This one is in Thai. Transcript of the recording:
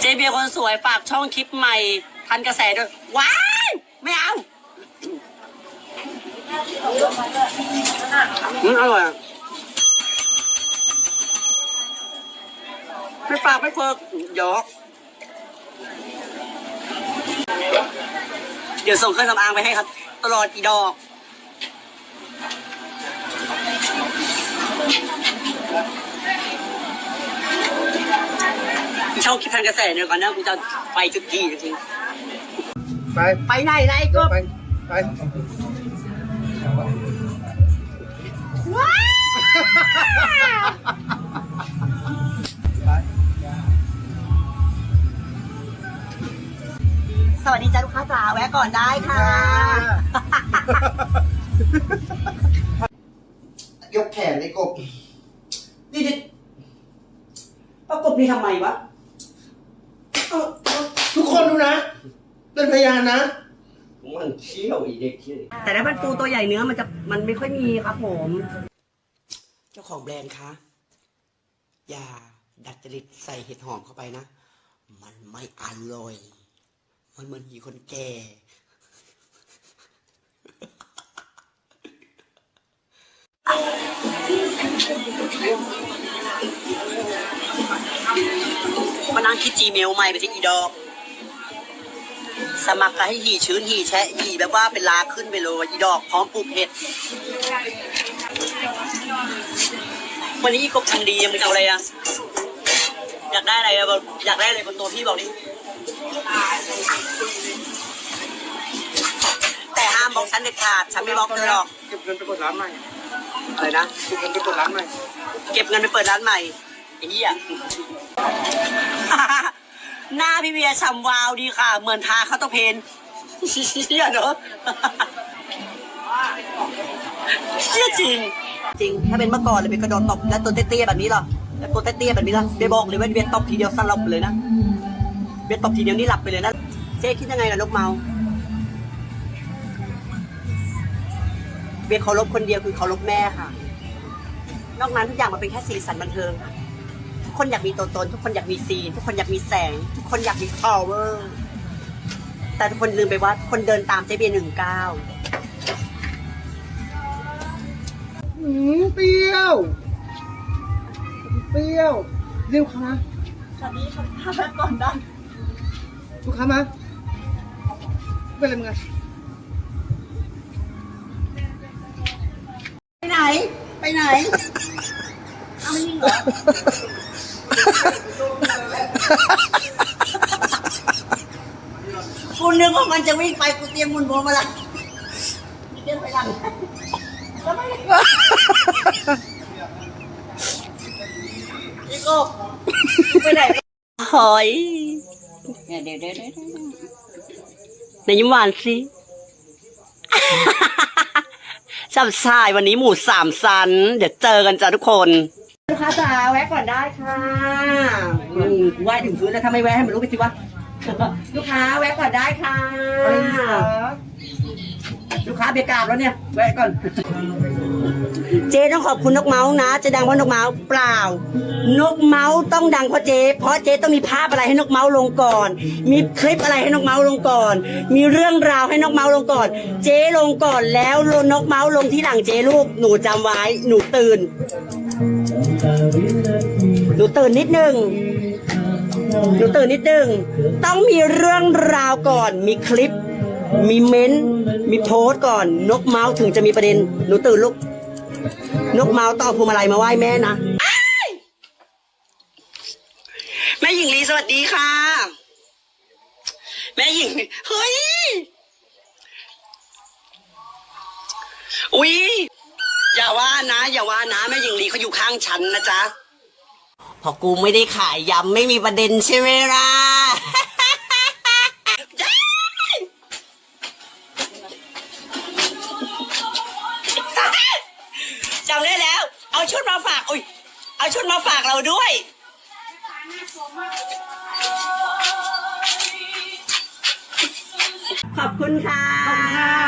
เจเบียร์คนสวยฝากช่องคลิปใหม่ ทันกระแสด้วย ว้าย ไม่เอาอืมอร่อยอะไม่ฝากไม่เพิกหยอกเดี๋ยวส่งเครื่องสำอางไปให้ครับ ตลอดอีดอก ช่องคลิปทันกระแสเนี่ยก่อนนะกูจะไปจุดที่จริงไปๆไปไหนไรก็ไปไปสวัสดีจ้าลูกค้าจ๋าแวะก่อนได้ค่ะ ยกแขนไอ้กบนี่ดิประกบนี่ทำไมวะ ทุกคนดูนะ เป็นพยานนะ มันเชี่ยวอีเด็กเชี่ยวแต่ถ้ามันปูตัวใหญ่เนื้อมันจะมันไม่ค่อยมีครับผม เจ้าของแบรนด์คะ อย่าดัดจริตใส่เห็ดหอมเข้าไปนะ มันไม่อร่อย มันเหมือนหีคนแก่ มานั่งคิด Gmail ใหม่ไปที่อีดอก สมัครให้หีชื้นหีแชะหีแบบว่าเป็นลาขึ้นไปเลยอีดอกพร้อมปลูกเห็ด วันนี้อีกบทันดียังไม่เอาอะไรอะ อยากได้อะไรอะบอกอยากได้อะไรบนตัวพี่บอกดิ แต่ห้ามบอกฉันเด็ดขาดฉันไม่บอกเธอหรอก เก็บเงินไปกดร้านใหม่ อะไรนะ เก็บเงินไปกดร้านใหม่ เก็บเงินไปเปิดร้านใหม่ ไอ้เหี้ยหน้าพี่เบียร์ฉ่ำวาวดีค่ะ เหมือนทาข้าวต้มเพนเชี่ยเนอะเชี่ยจริง จริง ถ้าเป็นเมื่อก่อนเลยเป็นกระโดดตบแล้วตัวเตี้ยๆแบบนี้หรอแล้วตัวเตี้ยๆแบบนี้ล่ะเบียร์บอกเลยว่าเบียร์ตบทีเดียวสลบเลยนะเบียร์ตบทีเดียวนี่หลับไปเลยนะเจ๊คิดยังไงกับนกเมาเบียร์เคารพคนเดียวคือเคารพแม่ค่ะ นอกนั้นทุกอย่างมันเป็นแค่สีสันบันเทิงค่ะ คนอยากมีตัวตน ทุกคนอยากมีซีน ทุกคนอยากมีแสง ทุกคนอยากมี power แต่ทุกคนลืมไปว่าคนเดินตามเจเบียร์หนึ่งเก้าอืมเปรี้ยว เปรี้ยวเรียกลูกค้ามาสวัสดีค่ะถ้าก่อนได้ลูกค้ามาเป็นอะไรมึงอะไปไหน ไปไหน เอาไม่ยิงเหรอ กูนึกว่ามันจะวิ่งไปกูเตรียมมุนโบมาละเดินไปหลังแล้วไม่นี่ก็ไปไหนหอยเดี๋ยวเดี๋ยวเดี๋ยวเดี๋ยวในยิ้มหวานสิสับชายวันนี้หมูสามสัน เดี๋ยวเจอกันจ้ะทุกคน ค้าจ๋าแวะก่อนได้ค่ะอืมไหวถึงพื้นแล้วถ้าไม่แวะให้มันรู้ไปสิวะลูกค้าแวะก่อนได้ค่ะ ลูกค้าเบียกราบแล้วเนี่ย แวะก่อน เจ๊ต้องขอบคุณนกเมาส์นะจะดังเพราะนกเมาส์เปล่า นกเมาส์ต้องดังเพราะเจ๊เพราะเจ๊ต้องมีภาพอะไรให้นกเมาส์ลงก่อน มีคลิปอะไรให้นกเมาส์ลงก่อน มีเรื่องราวให้นกเมาส์ลงก่อน เจ๊ลงก่อนแล้วนกเมาส์ลงที่หลังเจ๊ลูกหนูจำไว้หนูตื่น หนูตื่นนิดนึงหนูตื่นนิดนึง ต้องมีเรื่องราวก่อน มีคลิป มีเม้นต์มีโพสก่อน นกเมาส์ถึงจะมีประเด็น หนูตื่นลูก นกเมาส์ต้องเอาพวงมาลัยมาไหว้แม่นะแม่หญิงลีสวัสดีค่ะ แม่หญิง เฮ้ย อุ๊ย อย่าว่านะ อย่าว่านะแม่หญิงลีเขาอยู่ข้างฉันนะจ๊ะพอกูไม่ได้ขายยำไม่มีประเด็นใช่ไหมล่ะ จำได้แล้ว เอาชุดมาฝากอุ้ยเอาชุดมาฝากเราด้วย ขอบคุณค่ะ